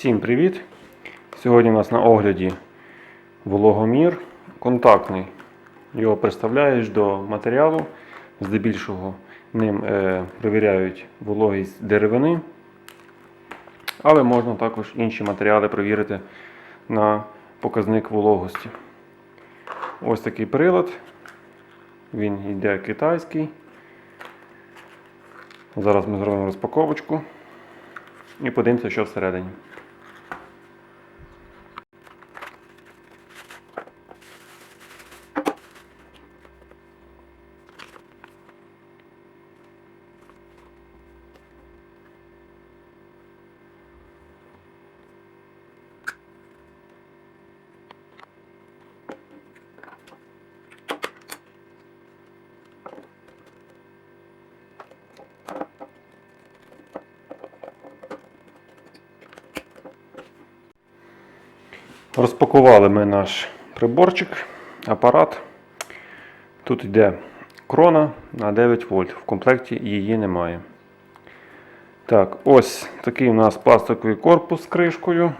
Всім привіт! Сьогодні у нас на огляді вологомір контактний. Його приставляєш до матеріалу, здебільшого ним е, перевіряють вологість деревини, але можна також інші матеріали перевірити на показник вологості. Ось такий прилад. Він йде китайський. Зараз ми зробимо розпаковочку і подивимося, що всередині. Розпакували ми наш приборчик, апарат. Тут йде крона на 9 вольт. В комплекті її немає. Так, ось такий у нас пластиковий корпус з кришкою.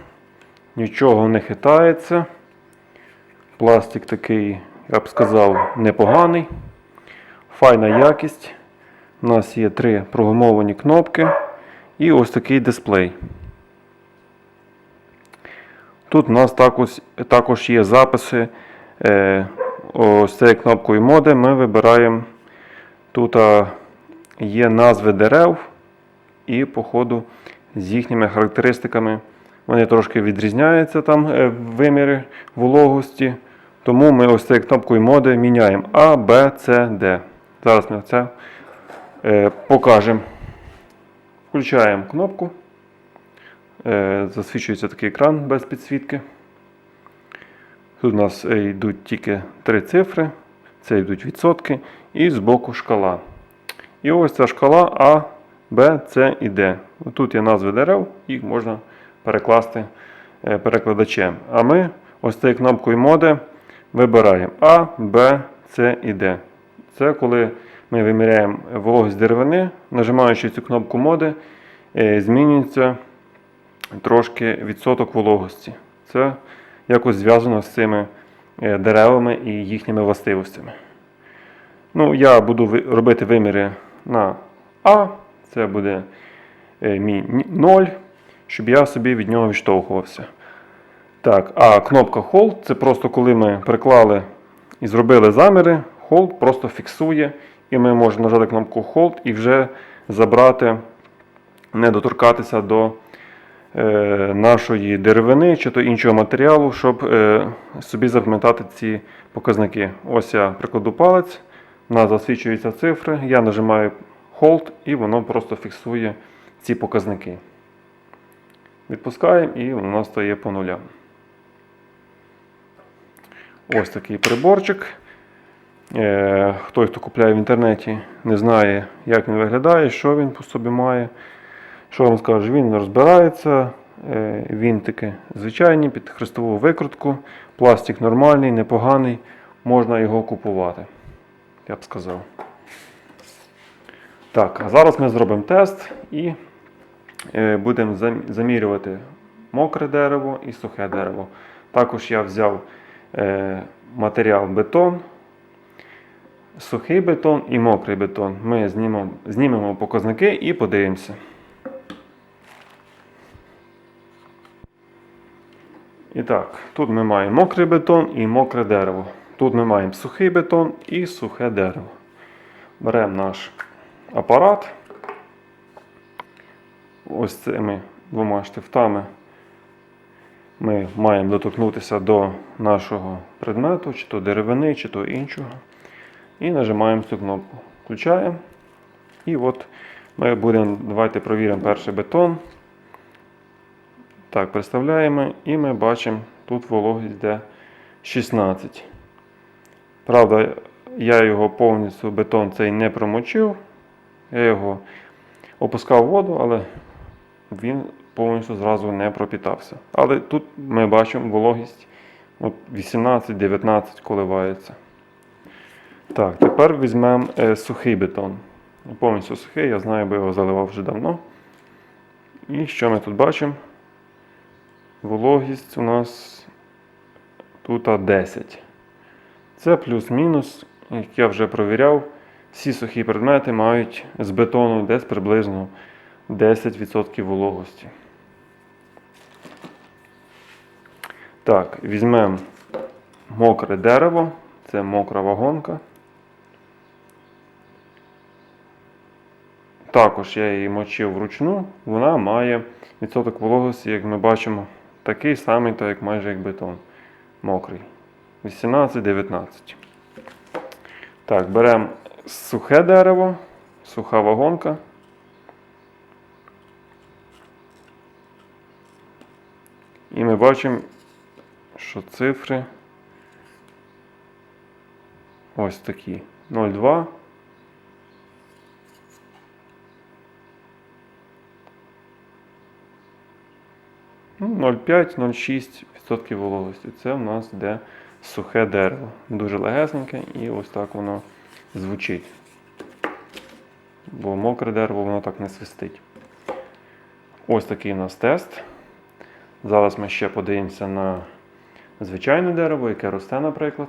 Нічого не хитається. Пластик такий, я б сказав, непоганий. Файна якість. У нас є три програмовані кнопки і ось такий дисплей. Тут у нас також, також є записи. Е, ось цією кнопкою моди ми вибираємо. Тут є назви дерев і, по ходу, з їхніми характеристиками. Вони трошки відрізняються там е, в вологості. Тому ми ось цією кнопкою моди міняємо А, Б, С, Д. Зараз ми це е, покажемо. Включаємо кнопку. Е, Засвічується такий екран без підсвітки. Тут у нас е, йдуть тільки три цифри, це йдуть відсотки, і збоку шкала. І ось ця шкала А, Б, С і Д. Тут є назви дерев, їх можна перекласти е, перекладачем. А ми ось цією кнопкою моди вибираємо А, Б, С і Д. Це коли ми виміряємо вологість деревини, нажимаючи цю кнопку моди, змінюється трошки відсоток вологості. Це якось зв'язано з цими е, деревами і їхніми властивостями. Ну, я буду робити виміри на А, це буде е, мій 0, щоб я собі від нього відштовхувався. Так, а кнопка Hold це просто коли ми приклали і зробили заміри, Hold просто фіксує, і ми можемо нажати кнопку Hold і вже забрати, не доторкатися до нашої деревини чи то іншого матеріалу, щоб е, собі запам'ятати ці показники. Ось я прикладу палець, у нас засвічуються цифри, я нажимаю Hold і воно просто фіксує ці показники. Відпускаємо і воно стає по нулям. Ось такий приборчик. Е, Хтось, хто купляє в інтернеті, не знає, як він виглядає, що він по собі має. Що вам скажу, він розбирається, е, вінтики звичайні під хрестову викрутку, пластик нормальний, непоганий, можна його купувати. Я б сказав. Так, а зараз ми зробимо тест і е, будемо замірювати мокре дерево і сухе дерево. Також я взяв е, матеріал бетон, сухий бетон і мокрий бетон. Ми знімемо, знімемо показники і подивимося. І так, тут ми маємо мокрий бетон і мокре дерево. Тут ми маємо сухий бетон і сухе дерево. Беремо наш апарат. Ось цими двома штифтами ми маємо доторкнутися до нашого предмету, чи то деревини, чи то іншого. І нажимаємо цю кнопку. Включаємо. І от ми будемо, давайте провіримо перший бетон. Так, представляємо, і ми бачимо, тут вологість йде 16. Правда, я його повністю бетон цей не промочив. Я його опускав в воду, але він повністю зразу не пропітався. Але тут ми бачимо вологість 18-19 коливається. Так, тепер візьмемо е, сухий бетон. Повністю сухий, я знаю, бо його заливав вже давно. І що ми тут бачимо? Вологість у нас тут 10. Це плюс-мінус, як я вже провіряв, всі сухі предмети мають з бетону десь приблизно 10% вологості. Так, візьмемо мокре дерево, це мокра вагонка. Також я її мочив вручну, вона має відсоток вологості, як ми бачимо, такий самий, то як майже як бетон. Мокрий. 18-19. Так, беремо сухе дерево, суха вагонка. І ми бачимо, що цифри ось такі. 0,2. 0,5-0,6% вологості. Це в нас йде сухе дерево. Дуже легесеньке і ось так воно звучить. Бо мокре дерево воно так не свистить. Ось такий у нас тест. Зараз ми ще подивимося на звичайне дерево, яке росте, наприклад.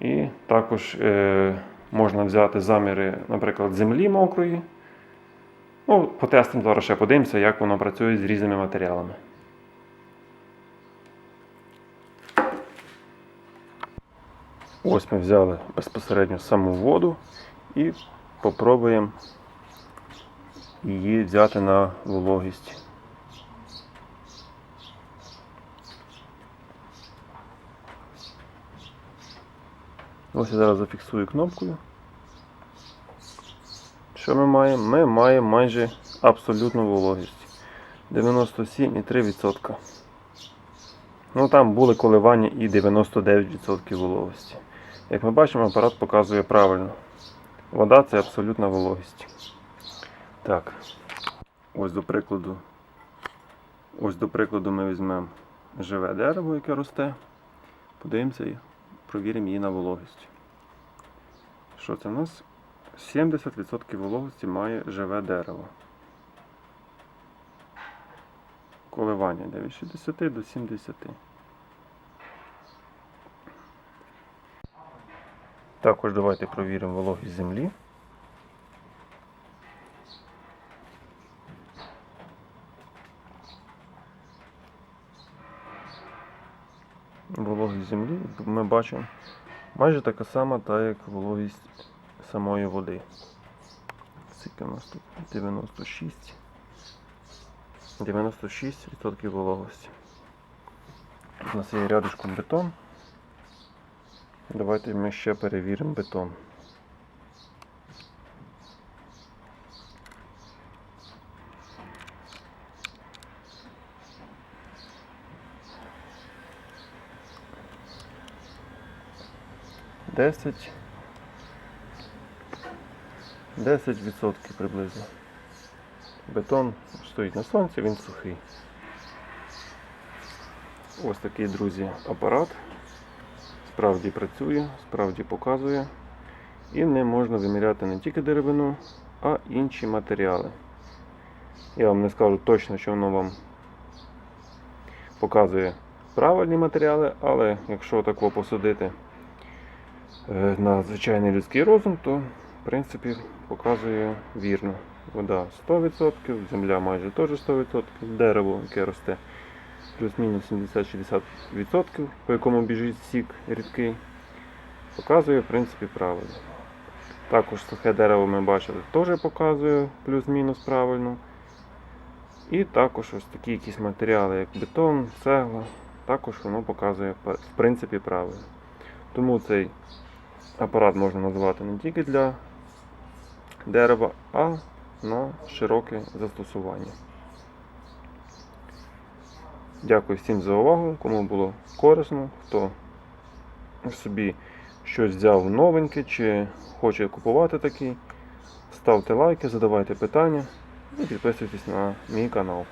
І також е, можна взяти заміри, наприклад, землі мокрої. Ну, потестимо зараз ще подивимося, як воно працює з різними матеріалами. Ось ми взяли безпосередньо саму воду і попробуємо її взяти на вологість. Ось я зараз зафіксую кнопкою. Що ми маємо? Ми маємо майже абсолютну вологість. 97,3%. Ну там були коливання і 99% вологості. Як ми бачимо, апарат показує правильно. Вода це абсолютна вологість. Так. Ось до прикладу. Ось до прикладу ми візьмемо живе дерево, яке росте. Подивимося і провіримо її на вологість. Що це у нас? 70% вологості має живе дерево. Коливання йде від 60 до 70. Також давайте провіримо вологість землі. Вологість землі ми бачимо майже така сама, та як вологість самої води. Скільки у нас тут? 96. 96% вологості. У нас є рядышком бетон. Давайте ми ще перевіримо бетон. Десять. 10% приблизно. Бетон стоїть на сонці, він сухий. Ось такий, друзі, апарат. Справді працює, справді показує. І не можна виміряти не тільки деревину, а інші матеріали. Я вам не скажу точно, що воно вам показує правильні матеріали, але якщо тако посадити е, на звичайний людський розум, то принципі показує вірно. Вода 100%, земля майже теж 100%, дерево, яке росте плюс-мінус 70-60%, по якому біжить сік рідкий, показує в принципі правильно. Також сухе дерево ми бачили, теж показує плюс-мінус правильно. І також ось такі якісь матеріали, як бетон, цегла, також воно показує в принципі правильно. Тому цей апарат можна називати не тільки для дерева, а на широке застосування. Дякую всім за увагу, кому було корисно, хто собі щось взяв новеньке чи хоче купувати такий. Ставте лайки, задавайте питання і підписуйтесь на мій канал.